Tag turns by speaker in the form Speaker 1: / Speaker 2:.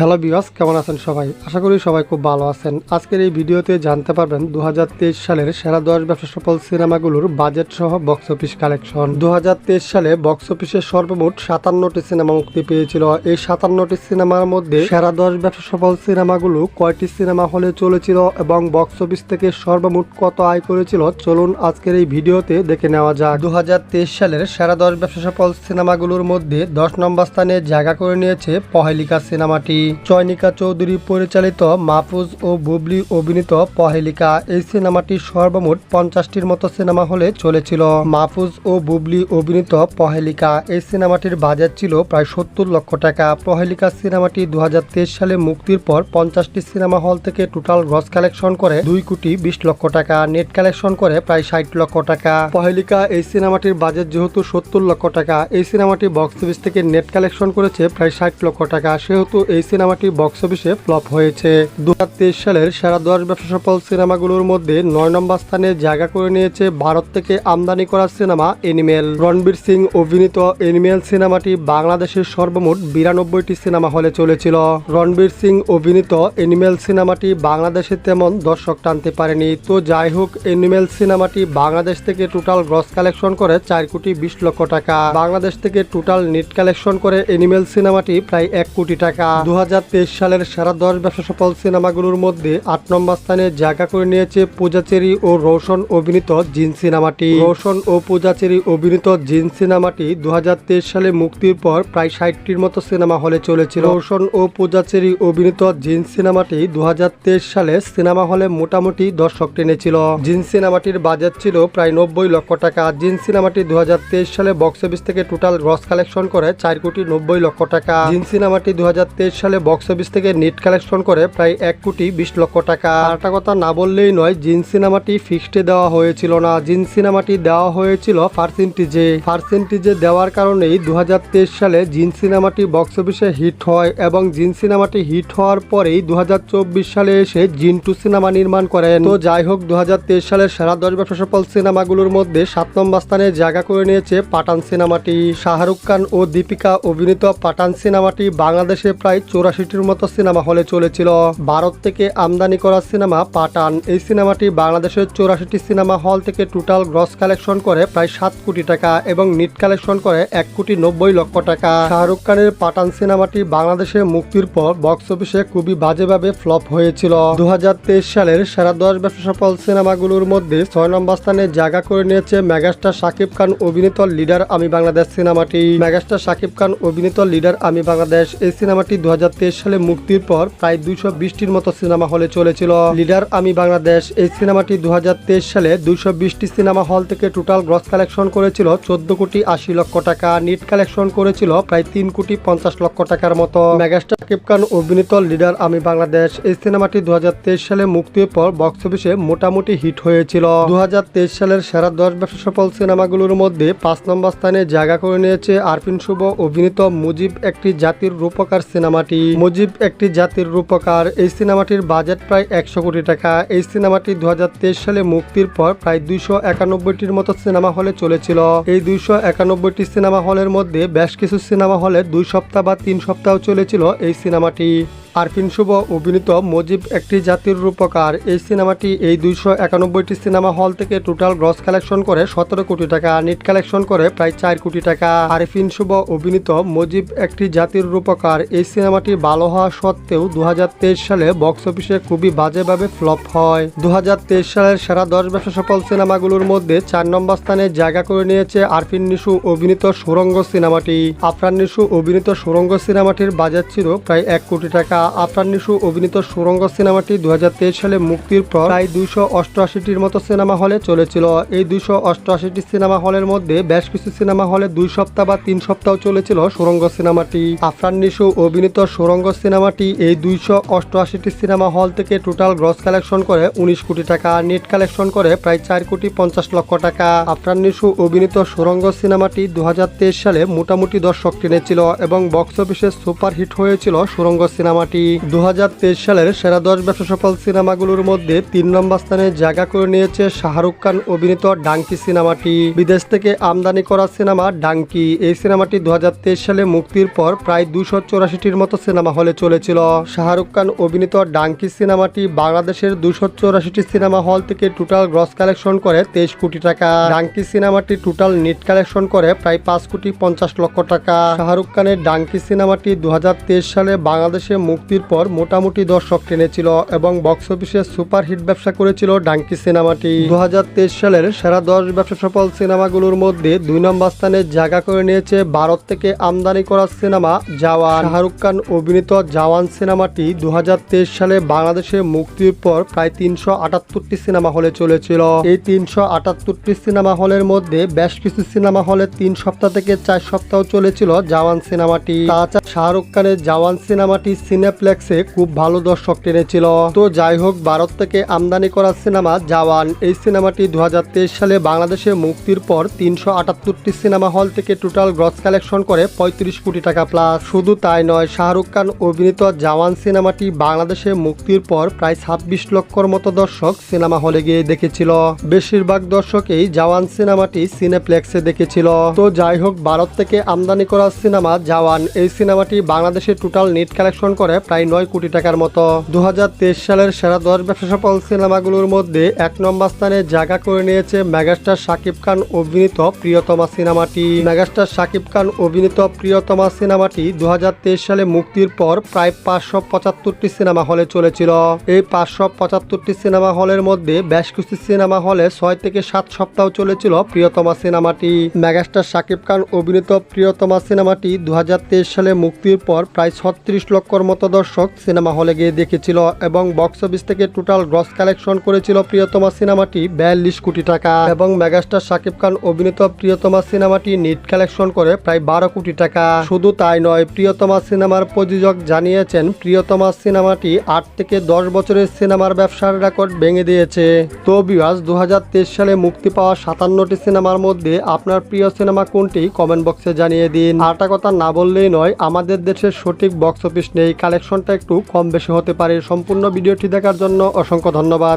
Speaker 1: Hello বিয়স কেমন আছেন সবাই? আশা করি সবাই খুব ভালো আছেন। আজকের এই ভিডিওতে জানতে পারবেন দু হাজার তেইশ সালের সেরা দশ ব্যবসা সফল সিনেমাগুলোর বাজেট সহ বক্স অফিস কালেকশন দু হাজার তেইশ সালে বক্স অফিসে সর্বমোট সাতান্নটি সিনেমা মুক্তি পেয়েছিল। এই সাতান্নটি সিনেমার মধ্যে সেরা দশ ব্যবসা সফল সিনেমাগুলো কয়টি সিনেমা হলে চলেছিল এবং বক্স অফিস থেকে সর্বমোট কত আয় করেছিল? চলুন আজকের এই ভিডিওতে দেখে নেওয়া যাক। দু হাজার তেইশ সালের সেরা দশ ব্যবসা সফল সিনেমাগুলোর মধ্যে দশ নম্বর স্থানে জায়গা করে নিয়েছে পহেলিকা সিনেমাটি। চয়নিকা চৌধুরী পরিচালিত মাহফুজ ও বুবলি অভিনীত পহেলিকা। এই সিনেমাটি সর্বমোট পঞ্চাশটির মতো সিনেমা হলে চলেছিল। মাহফুজ ও বুবলি অভিনীত পহেলিকা। এই সিনেমাটির বাজেট ছিল প্রায় সত্তর লক্ষ টাকা। পহেলিকা সিনেমাটি দুই হাজার তেইশ সালে মুক্তির পর পঞ্চাশটি সিনেমা হল থেকে টোটাল গ্রস কালেকশন করে দুই কোটি বিশ লক্ষ টাকা, নেট কালেকশন করে প্রায় ষাট লক্ষ টাকা। পহেলিকা এই সিনেমাটির বাজেট যেহেতু সত্তর লক্ষ টাকা, এই সিনেমাটি বক্স অফিস থেকে নেট কালেকশন করেছে প্রায় ষাট লক্ষ টাকা। সেহেতু এই সিনেমাটি বক্স অফিসে ফ্লপ হয়েছে। দু হাজার তেইশ সালের সেরা দশ ব্যবসা সফল সিনেমাগুলোর মধ্যে নয় নম্বর স্থানে জায়গা করে নিয়েছে ভারত থেকে আমদানি করা সিনেমা এনিমেল। রণবীর সিং অভিনীত এনিমেল সিনেমাটি বাংলাদেশের সর্বমোট বিরানব্বইটি সিনেমা হলে চলেছিল। রণবীর সিং অভিনীত এনিমেল সিনেমাটি বাংলাদেশে তেমন দর্শক টানতে পারেনি। তো যাই হোক, এনিমেল সিনেমাটি বাংলাদেশ থেকে টোটাল গ্রস কালেকশন করে চার কোটি বিশ লক্ষ টাকা। বাংলাদেশ থেকে টোটাল নেট কালেকশন করে এনিমেল সিনেমাটি প্রায় এক কোটি টাকা। দু হাজার সালের সেরা দশ ব্যবসা সফল সিনেমাগুলোর মধ্যে আট নম্বর স্থানে জায়গা করে নিয়েছে পূজাচেরি ও রোশন অভিনীত জিন সিনেমাটি। রোশন ও পূজাচেরি অভিনীত জিন সিনেমাটি দু হাজার তেইশ সালে মুক্তির পর প্রায় ষাটটির মতো সিনেমা হলে চলেছিল। রোশন ও পূজাচেরি অভিনীত জিন সিনেমাটি দু হাজার তেইশ সালে সিনেমা হলে মোটামুটি দর্শক টেনেছিল। জিন সিনেমাটির বাজেট ছিল প্রায় নব্বই লক্ষ টাকা। জিন সিনেমাটি দু হাজার তেইশ সালে বক্স অফিস থেকে টোটাল গ্রস কালেকশন করে চার কোটি নব্বই লক্ষ টাকা। জিন সিনেমাটি দু হাজার তেইশ সালে বক্স অফিস থেকে নেট কালেকশন করে প্রায় এক কোটি বিশ লক্ষ টাকা। একটা কথা না বললেই নয় জিন সিনেমাটি ফিক্সডে দেওয়া হয়েছিল না। জিন সিনেমাটি দেওয়া হয়েছিল পার্সেন্টেজে পার্সেন্টেজে দেওয়ার কারণেই দুহাজার তেইশ সালে জিন সিনেমাটি বক্স অফিসে হিট হয় এবং জিন সিনেমাটি হিট হওয়ার পরেই দুহাজার চব্বিশ সালে এসে জিন টু সিনেমা নির্মাণ করেন। তো যাই হোক দু হাজার তেইশ সালের সেরা দশ ব্যবসা সফল সিনেমাগুলোর মধ্যে সাত নম্বর স্থানে জায়গা করে নিয়েছে পাঠান সিনেমাটি। শাহরুখ খান ও দীপিকা অভিনীত পাঠান সিনেমাটি বাংলাদেশে প্রায় চৌরাশিটির মতো সিনেমা হলে চলেছিল। ভারত থেকে আমদানি করা সিনেমা পাঠান। এই সিনেমাটি বাংলাদেশের চৌরাশিটি সিনেমা হল থেকে টোটাল গ্রস কালেকশন করে প্রায় সাত কোটি টাকা এবং নিট কালেকশন করে এক কোটি নব্বই লক্ষ টাকা। শাহরুখ খানের পাঠান সিনেমাটি বাংলাদেশে মুক্তির পর বক্স অফিসে খুবই বাজেভাবে ফ্লপ হয়েছিল। দু হাজার তেইশ সালের সেরা দশ ব্যবসা সফল সিনেমাগুলোর মধ্যে ছয় নম্বর স্থানে জায়গা করে নিয়েছে মেগাস্টার শাকিব খান অভিনীত লিডার আমি বাংলাদেশ সিনেমাটি। মেগাস্টার শাকিব খান অভিনীত লিডার আমি বাংলাদেশ। এই সিনেমাটি দু হাজার সালে মুক্তির পর প্রায় দুইশো বিশটির মতো সিনেমা হলে চলেছিল। লিডার আমি বাংলাদেশ। এই সিনেমাটি দুহাজার তেইশ সালে দুইশো বিশটি সিনেমা হল থেকে টোটাল গ্রস কালেকশন করেছিল চোদ্দ কোটি আশি লক্ষ টাকা, নিট কালেকশন করেছিল প্রায় তিন কোটি পঞ্চাশ লক্ষ টাকার মতো। মেগাস্টার খান অভিনীত লিডার আমি বাংলাদেশ। এই সিনেমাটি দু হাজার তেইশ সালে মুক্তির পর বক্স অফিসে মোটামুটি হিট হয়েছিল। দু হাজার তেইশ সালের সেরা দশ ব্যবসা সফল সিনেমাগুলোর মধ্যে পাঁচ নম্বর স্থানে জায়গা করে নিয়েছে আরফিন শুভ অভিনীত মুজিব একটি জাতির রূপকার সিনেমাটি। মুজিব একটি জাতির রূপকার। এই সিনেমাটির বাজেট প্রায় একশো কোটি টাকা। এই সিনেমাটি দু হাজার তেইশ সালে মুক্তির পর প্রায় দুইশো একানব্বইটির মতো সিনেমা হলে চলেছিল। এই দুইশো একানব্বইটি সিনেমা হলের মধ্যে বেশ কিছু সিনেমা হলে দুই সপ্তাহ বা তিন সপ্তাহ চলেছিল এই সিনেমাটি। আরফিন শুভ অভিনীত মজিব একটি জাতির রূপকার। এই সিনেমাটি এই দুইশো একানব্বইটি সিনেমা হল থেকে টোটাল গ্রস কালেকশন করে সতেরো কোটি টাকা, নেট কালেকশন করে প্রায় চার কোটি টাকা। আরফিন শুভ অভিনীত মজিব একটি জাতির রূপকার। এই সিনেমাটি ভালো হওয়া সত্ত্বেও দু হাজার তেইশ সালে বক্স অফিসে খুবই বাজেভাবে ফ্লপ হয়। দু হাজার তেইশ সালের সেরা দশ ব্যবসা সফল সিনেমাগুলোর মধ্যে চার নম্বর স্থানে জায়গা করে নিয়েছে আরফিন নিশু অভিনীত সুরঙ্গ সিনেমাটি। আফরান নিশু অভিনীত সুরঙ্গ সিনেমাটির বাজেট ছিল প্রায় এক কোটি টাকা। আফরান নিশু অভিনীত সুরঙ্গ সিনেমাটি দু হাজার তেইশ সালে মুক্তির পর প্রায় দুইশো অষ্টআশিটির মতো সিনেমা হলে চলেছিল। এই দুইশো অষ্টআশিটি সিনেমা হলের মধ্যে বেশ কিছু সিনেমা হলে দুই সপ্তাহ বা তিন সপ্তাহ চলেছিল সুরঙ্গ সিনেমাটি। আফরান নিশু অভিনীত সুরঙ্গ সিনেমাটি এই দুইশো অষ্টআশিটি সিনেমা হল থেকে টোটাল গ্রস কালেকশন করে উনিশ কোটি টাকা, নেট কালেকশন করে প্রায় চার কোটি পঞ্চাশ লক্ষ টাকা। আফরান নিশু অভিনীত সুরঙ্গ সিনেমাটি দু হাজার তেইশ সালে মোটামুটি দর্শক টেনেছিল এবং বক্স অফিসে সুপার হিট হয়েছিল সুরঙ্গ সিনেমাটি। দু হাজার তেইশ সালের সেরা দশ ব্যবসা সফল সিনেমাগুলোর মধ্যে তিন নম্বর স্থানে জায়গা করে নিয়েছে শাহরুখ খান অভিনীত ডাঙ্কি সিনেমাটি। বিদেশ থেকে আমদানি করা সিনেমা ডাঙ্কি। এই সিনেমাটি দুহাজার তেইশ সালে মুক্তির পর প্রায় দুশো চৌরাশিটির মতো সিনেমা হলে চলেছিল। শাহরুখ খান অভিনীত ডাঙ্কি সিনেমাটি বাংলাদেশের দুশো চৌরাশিটি সিনেমা হল থেকে টোটাল গ্রস কালেকশন করে তেইশ কোটি টাকা। ডাঙ্কি সিনেমাটি টোটাল নেট কালেকশন করে প্রায় পাঁচ কোটি পঞ্চাশ লক্ষ টাকা। শাহরুখ খানের ডাঙ্কি সিনেমাটি দু হাজার তেইশ সালে বাংলাদেশে মুক্তির পর মোটামুটি দর্শক টেনেছিল এবং বক্স অফিসে সুপার হিট ব্যবসা করেছিল ডাঙ্কি সিনেমাটি। দু সালের সেরা দশ ব্যবসা সফল সিনেমাগুলোর মধ্যে দুই নম্বর স্থানে জায়গা করে নিয়েছে ভারত থেকে আমদানি করা সিনেমা জাওয়ান। শাহরুখ খান অভিনীত জাওয়ান সিনেমাটি দু সালে বাংলাদেশে মুক্তির পর প্রায় তিনশো আটাত্তরটি সিনেমা হলে চলেছিল। এই তিনশো আটাত্তরটি সিনেমা হলের মধ্যে বেশ কিছু সিনেমা হলে তিন সপ্তাহ থেকে চার সপ্তাহ চলেছিল জাওয়ান সিনেমাটি। তাছাড়া শাহরুখ খানের জাওয়ান সিনেমাটি সিনেপ্লেক্সে খুব ভালো দর্শক টেনেছিল। তো যাই হোক, ভারত থেকে আমদানি করা সিনেমা জাওয়ান। এই সিনেমাটি দু সালে বাংলাদেশে মুক্তির পর তিনশো আটাত্তরটি সিনেমা হল থেকে টোটাল গ্রস কালেকশন করে পঁয়ত্রিশ কোটি টাকা প্লাস। শুধু তাই নয়, শাহরুখ খান অভিনীত জাওয়ান সিনেমাটি বাংলাদেশে মুক্তির পর প্রায় ছাব্বিশ লক্ষর মতো দর্শক সিনেমা হলে গিয়ে দেখেছিল। বেশিরভাগ দর্শকই জাওয়ান সিনেমাটি সিনেপ্লেক্সে দেখেছিল। তো যাই হোক, ভারত থেকে আমদানি করা সিনেমা জাওয়ান। এই সিনেমাটি বাংলাদেশে টোটাল নেট কালেকশন করে প্রায় নয় কোটি টাকার মতো। দু হাজার তেইশ সালের সেরা দশ ব্যবসা সফল সিনেমাগুলোর মধ্যে এক নম্বর স্থানে জায়গা করে নিয়েছে মেগাস্টার শাকিব খান অভিনীত প্রিয়তমা সিনেমাটি। মেগাস্টার শাকিব খান অভিনীত প্রিয়তমা সিনেমাটি দু সালে মুক্তির পর প্রায় পাঁচশো পঁচাত্তরটি সিনেমা হলে চলেছিল। এই পাঁচশো পঁচাত্তরটি সিনেমা হলের মধ্যে বেশ কিছু সিনেমা হলে ছয় থেকে সাত সপ্তাহ চলেছিল প্রিয়তমা সিনেমাটি। মেগাস্টার শাকিব খান অভিনীত প্রিয়তমা সিনেমাটি দু হাজার তেইশ সালে মুক্তির পর প্রায় ছত্রিশ লক্ষর মতো দর্শক সিনেমা হলে গিয়ে দেখেছিল এবং বক্স অফিস থেকে টোটাল গ্রস কালেকশন করেছিল প্রিয়তমা সিনেমাটি বিয়াল্লিশ কোটি টাকা এবং মেগাস্টার শাকিব খান অভিনীত প্রিয়তমা সিনেমাটি নিট কালেকশন করে প্রায় বারো কোটি টাকা। শুধু তাই নয়, প্রিয়তমা সিনেমার প্রযোজক জানিয়েছেন, প্রিয়তমা সিনেমাটি আট থেকে দশ বছরের সিনেমার ব্যবসার রেকর্ড ভেঙে দিয়েছে। তো বিওয়াস দু সালে মুক্তি পাওয়া সাতান্নটি সিনেমার মধ্যে আপনার প্রিয় সিনেমা কোনটি? কমেন্ট বক্সে জানিয়ে দিন। আরটা কথা না বললেই নয়, আমাদের দেশের সঠিক বক্স অফিস নেই কালেকশনটা একটু কম বেশি হতে পারে। সম্পূর্ণ ভিডিওটি দেখার জন্য অসংখ্য ধন্যবাদ।